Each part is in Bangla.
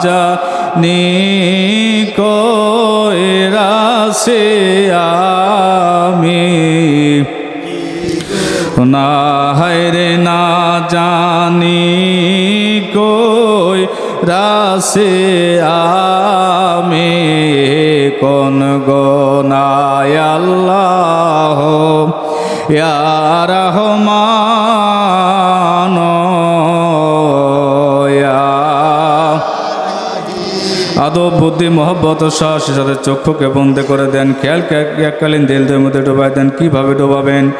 জানি কইরাছে আমি। না হায়রে না জানি কই রাসে আমি। কোন গোনায় আল্লাহ, ইয়া রহমান। আদব, বুদ্ধি, মহব্বত সাহসের সাথে চক্ষুকে বন্ধ করে দেন। খেয়াল এককালীন দিলদের মধ্যে ডোবাই দেন। কীভাবে ডোবাবেন?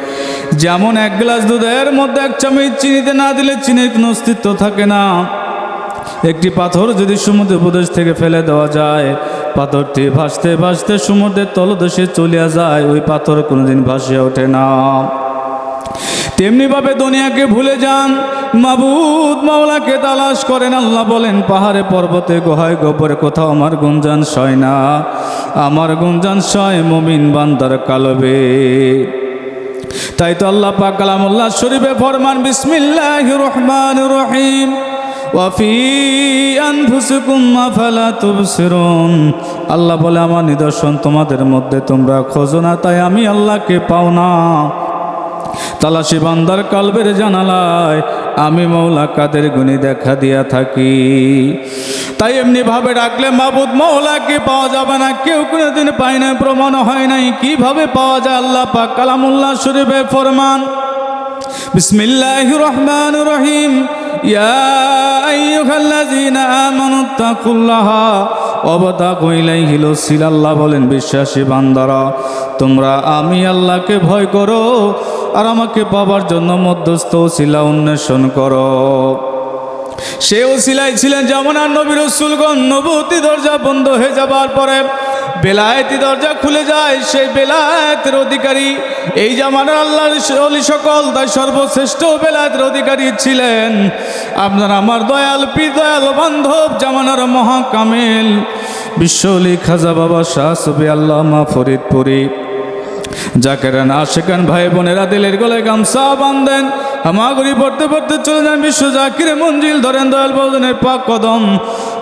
যেমন এক গ্লাস দুধের মধ্যে এক চামচ চিনিতে না দিলে চিনির কোনো অস্তিত্ব থাকে না। একটি পাথর যদি সমুদ্র প্রদেশ থেকে ফেলে দেওয়া যায়, পাথরটি ভাসতে ভাসতে সমুদ্রের তলদেশে চলিয়া যায়। ওই পাথর কোনোদিন ভাসিয়ে ওঠে না। তেমনিভাবে দুনিয়াকে ভুলে যান। মাবুদ মাওলাকে তালাশ করেন, আল্লাহ বলেন, পাহাড়ে পর্বতে গোহায় গোবরে কোথাও আমার গুঞ্জান সয় না। আমার গুঞ্জান সয় মমিন বান্দার কালবে। তাই তো আল্লাহ পাক কালামুল্লাহ শরীফে ফরমান বিসমিল্লাহ রহমান রহিম। ওয়াফি আল্লাহ বলে, আমার নিদর্শন তোমাদের মধ্যে, তোমরা খোঁজো না, তাই আমি আল্লাহকে পাও না। তালাশি বান্দার কালবের জানালায় আমি মৌলা কাদের গুণী দেখা দিয়া থাকি। তাই এমনি ভাবে ডাকলে, মাবুদ মৌলাকে পাওয়া যাবে না? কেউ কোনোদিন পায় না প্রমাণ হয় নাই। কীভাবে পাওয়া যায় আল্লাহ পাক কালামুল্লাহ শরীফে ফরমান? বিসমিল্লাহ রহমান রহিম। বলেন, বিশ্বাসী বান্দারা, তোমরা আমি আল্লাহকে ভয় করো। আর আমাকে পাবার জন্য মধ্যস্থ শিলা উন্বেষণ করো। সে ওসিলাই ছিলেন যেমন আর নবী রসুলগণ, নবতী দরজা বন্ধ হয়ে যাবার পরে বেলায়েতি দরজা খুলে যায়, সেই বেলায়েতের অধিকারী। এই জামানার আল্লাহর অলি সকল, তাই সর্বশ্রেষ্ঠ বেলায়েতের অধিকারী ছিলেন। আপনার আমার দয়াল পি দয়াল বান্ধব, জামানার মহাকামেল। বিশ্বলি খাজা বাবা শাহ সবি আল্লামা ফরিদপুরী। জাকেরান আশেকান ভাই বোনেরা দিলের গলায় গামছা বান্ধেন হামাগুড়ি পড়তে পড়তে চলে যান বিশ্ব জাকিরে মঞ্জিল, ধরেন দয়াল বদনের পাক কদম।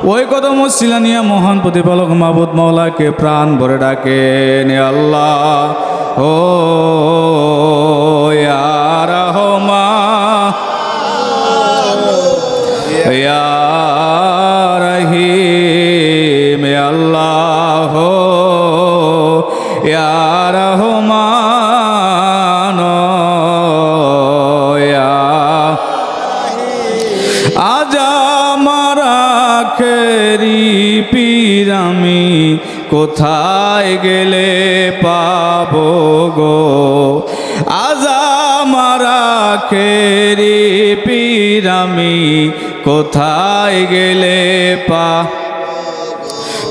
ওই কদম শিলানিয়া মহান প্রতিপালক মাবুদ মাওলাকে প্রাণ ভরে ডাকেন, এ আল্লাহ। ও রহমা। রহিম কোথায় গেলে পা?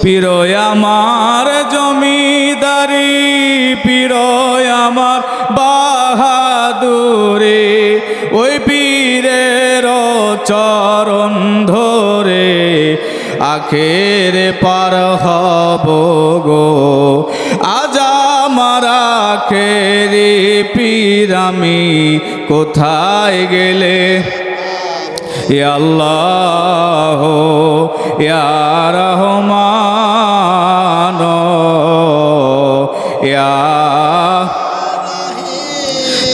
পিরোয় আমার জমিদারি, পিরোয় আমার বাহাদুরে, ওই পীরের চরণ ধরে আখের পার হব গো। আজ আমার আখেরি পিরামি কোথায় গেলে আল্লাহ রহমান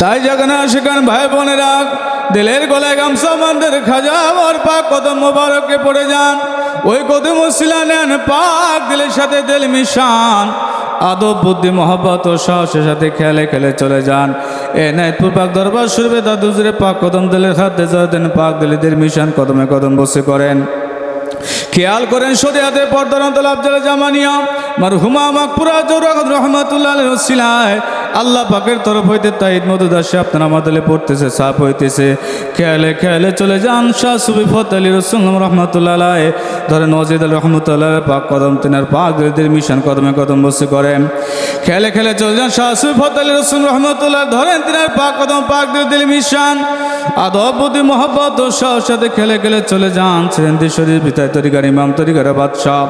তাই যেখানে সেখান ভাই বোনেরা, দিলের গলায় গামসা মন্দির খাজা আমার পাক কদম মোবারকে পড়ে যান। ওই কদম শিলা নেন পাক দিলের সাথে দিল মিশান। আদব, বুদ্ধি, মহব্বত ও সাহসের সাথে খেলে খেলে চলে যান। এ নাইতপুর পাক দরবার শুরবে দাদুজরে পাক কদম দিলের খাদ্যে দেন পাক দিলেদের মিশন কদমে কদম বসে করেন। খেয়াল করেন শরিয়াতে পর্দার অন্তল আফজাল জামানিয়া মার হুমা মাকপুরা জৌরাগত রহমাতুল্লাহ রসিলায় আল্লাহ পাকের তরফ হইতে তাইদ মধুদাসে আপনার আমাদের পড়তেছে, সাপ হইতেছে। খেয়ালে খেয়ালে চলে যান শাহ সুবি ফত আলী রসুল্লাম রহমতুল্লাহ ধরেন ওজিদ আল রহমতুল্লাহ পাক কদম, তিনার পাক দিলদের মিশন কদমে কদম বসে করেন খেলে খেলে চলে যান শাহ সুবি ফত আলী রসুল রহমতুল্লাহ ধরেন তিনার পাক কদম, পাক দিল মিশন। আদব, বুদ্ধি, মোহব্বত ও সাথে খেলে খেলে চলে যান। ছিলেন দেশরীর পিতায় তরিকার ইমাম তরিকার বাদশাহ।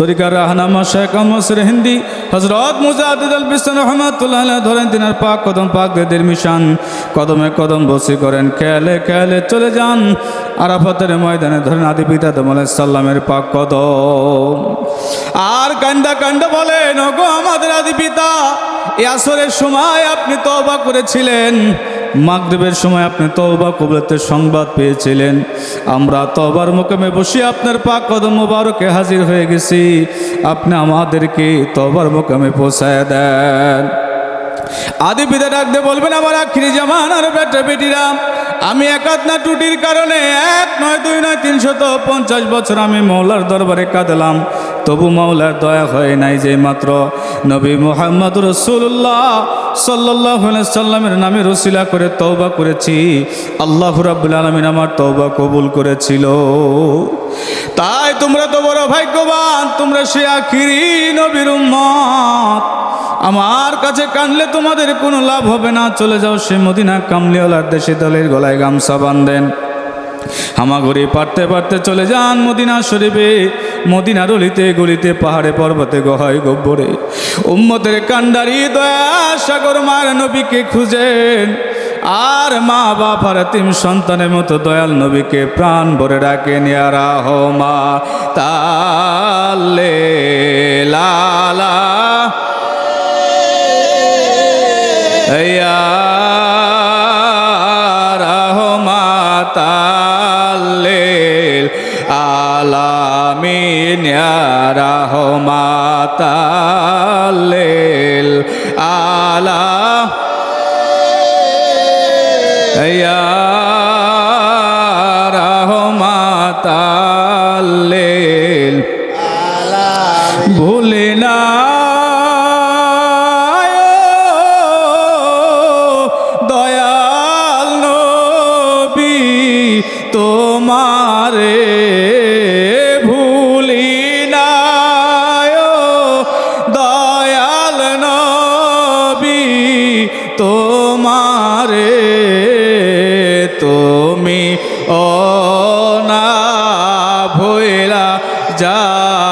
তরিকার রাহনামা শেখ আমসর হিন্দি হজরত মুজাহিদ আল বিসান ধরেন তিনার পাক কদম পাক দেদের মিশান। কদমে কদম বসে করেন খেয়ালে খেয়ালে চলে যান। আরাফাতের ময়দানে ধরেন আদি পিতা দম সাল্লামের পাক কদম। আর কান্দা কান্ড বলেন, ওগো আমাদের আদি পিতা এ আসরের সময় আপনি তওবা করেছিলেন। মাগরিবের সময় আপনি তওবা কবুলতের সংবাদ পেয়েছিলেন। আমরা তওবার মোকামে বসে আপনার পাক কদম মোবারকে হাজির হয়ে গেছি। আপনি আমাদেরকে তওবার মোকামে পৌঁছায় দেন। আদি পিতা ডাকতে বলবেন, আমার আখিরি জামানার বেটা বেটিরা আমি একাত না টুটির কারণে, এক নয় দুই নয় তিনশত পঞ্চাশ বছর আমি মৌলার দরবারে কাঁদলাম। তবু মাওলার দয়া হয় নাই যে মাত্র। নবী মোহাম্মদ রসুল্লাহ সাল্লাহ সাল্লামের নামে রসিলা করে তৌবা করেছি। আল্লাহ রাবুল আলমিন আমার তৌবা কবুল করেছিল। তাই তোমরা তো বড় ভাগ্যবান, তোমরা সে আখিরি নবীর উম্মত। আমার কাছে কানলে তোমাদের কোনো লাভ হবে না। চলে যাও সে মদিনা কামলিওয়ালার দেশে দলের গলায় গামছা বান্ধেন হামাগুড়ি পারতে পারতে চলে যান মদিনা শরীফে। মদিনার অলিতে গলিতে, পাহাড়ে, পর্বতে, গহায় গব্বরে উম্মতের কান্ডারি দয়া সাগর মার নবীকে খুঁজেন। আর মা বাবার তিম সন্তানের মতো দয়াল নবীকে প্রাণ ভরে ডাকেন ইয়ারা হো মা, তালে লালা রহমাতাল্লিল আলা যায়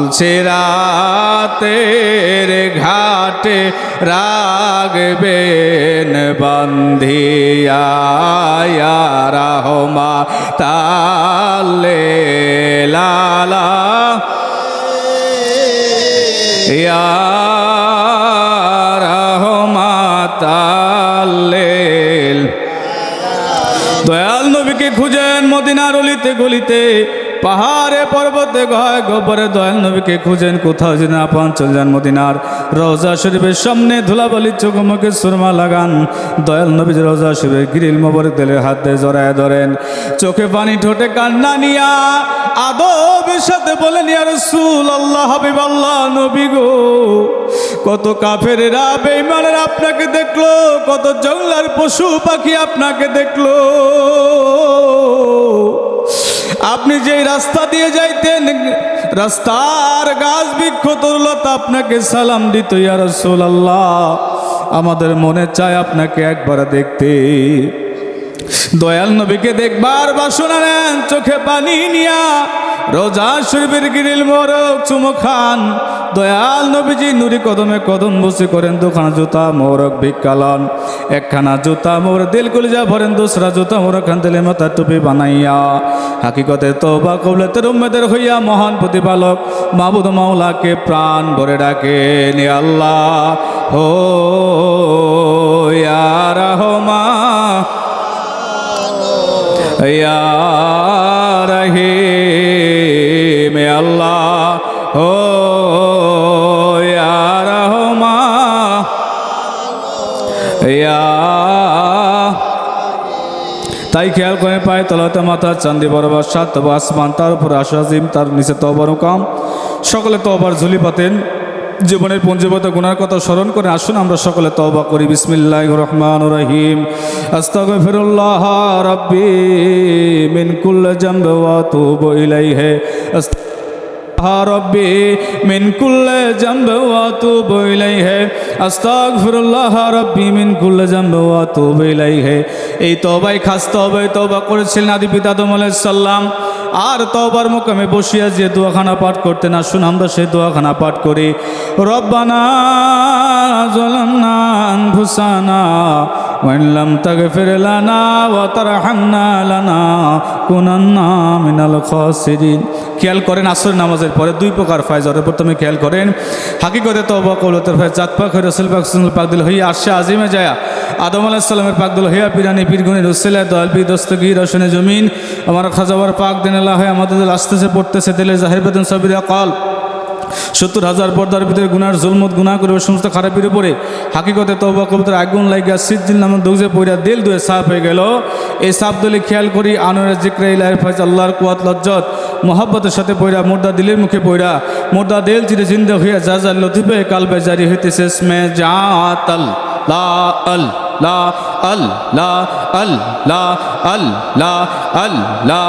বলছে, রাতের ঘাটে রাগবেন বন্ধিয়া রহমা তালে লালা। রহমাতাল্লিল দয়াল নবীকে খুঁজেন মদিনার অলিতে গলিতে। পাহাড়ে পর্বতে গয় গোবরে দয়াল নবীকে খুঁজেন কোথাও যদি না পান চলে যান মদিনার। রোজা শরীফের সামনে ধুলাবালির চোখমুখে সুরমা লাগান। দয়াল নবী রোজা শরীফের গিরিল মোবরক দিলে হাতে জড়ায় ধরেন। চোখে পানি ঠোঁটে কান্না নিয়া আদবের সাথে বলেন, ইয়া রাসূল আল্লাহ হাবিব আল্লাহ নবী গো। কত কাফেরেরা বেঈমানের আপনাকে দেখল, কত জঙ্গলার পশু পাখি আপনাকে দেখল। আপনি যেই রাস্তা দিয়ে যাইতেন, রাস্তার গাছ বৃক্ষ তরুলতা আপনাকে সালাম দিত ইয়ারসোল আল্লাহ আমাদের মনে চায় আপনাকে একবার দেখতে। দয়াল নবীকে দেখবার বাসনা নেন, চোখে পানি নিয়া রোজা শরীফের গিরিল মোরক চুমো খান। দয়াল নবীজি নুরি কদমে কদম বসে করেন, দুখানা জুতা মোরক ভিক্ষালন। একখানা জুতা মোর দিল কলিজা ভরেন, দোসরা জুতা মোর খান দিলে মাথা টুপি বানাইয়া। হাকিকতে তো বা কবলেতের উম্মেদের হইয়া মহান প্রতিপালক মাবুদ মাওলাকে প্রাণ ভরে ডাকে নি আল্লাহ। হো, ইয়া রহমা। या ও রহমা। তাই খেয়াল করে পায়, তলাতে মাথা চান্দি বরাবর সাত, তবু আসমান তার উপর আশাজিম তার নিচে তবর কাম সকলে তবার ঝুলি পাতেন। জীবনের পঞ্জীবত গুণার কথা স্মরণ করে আসুন, আমরা সকলে তবা করি। বিসমিল্লাহ রহমান রহিম। আস্তাগফিরুল্লাহ রাব্বি মিন কুল্লি জামবি ওয়া তুবু ইলাইহি। রব্বি মিন কুল্লে জাম্বে ওয়াতুব ইলাইহি। আস্তাগফিরুল্লাহ রব্বি মিন কুল্লে জাম্বে বইলাই হে এই তবাই খাস তবাই তবা করেছিলেন আদি পিতা আদম সাল্লাম আর তবার মোকামে বসিয়া যে দোয়াখানা পাঠ করতে না শুন আমরা সেই দোয়াখানা পাঠ করি। রব্বানা জলান্না আনফুসানা وإن لم تغفر لنا وترحمنا لنكونن من الخاسرين খেয়াল করেন আসর নামাজের পরে দুই প্রকার ফায়জরের প্রথমে খেয়াল করেন হাকিকতে তবা কৌলতের ফায় জাত পাক হয়ে রসুল পাক সুল পাকদুল হইয়া আশা আজিমে যায় আদম আলাহ সাল্লামের পাকদুল হইয়া পিরানি পীরগুনি রসুল্লাহ দলবি দস্তগি রসনে জমিন আমার খাজাবার পাক দিন আল্লাহ হয় আমাদের দিল আসতেছে পড়তেছে দিলে জাহির বেতন সবিরা কল সত্তর হাজার পর্দার ভিতরে গুনার জুলমত, গুনাহ করে সমস্ত খারাপের উপরে হাকিকতে তবা কবিতার আগুন লাগিয়া সিদ্দিন নামে দুগজে পইরা দিল, দুয়ে সাপ হয়ে গেল। এই সাপ দলে খেয়াল করি আনোয়ার জিক্রা ইলাহের ফাইজ, আল্লাহর কুয়াত লজ্জত, মোহাব্বতের সাথে পইরা, মোর্দা দিলের মুখে পইরা, মোর্দা দিল চিরে জিন্দা হইয়া যা যা লতিফে কালবে জারি হইতেছে, স্মে যা তাল লা আল লা আল লা আল লা আল লা আল, লা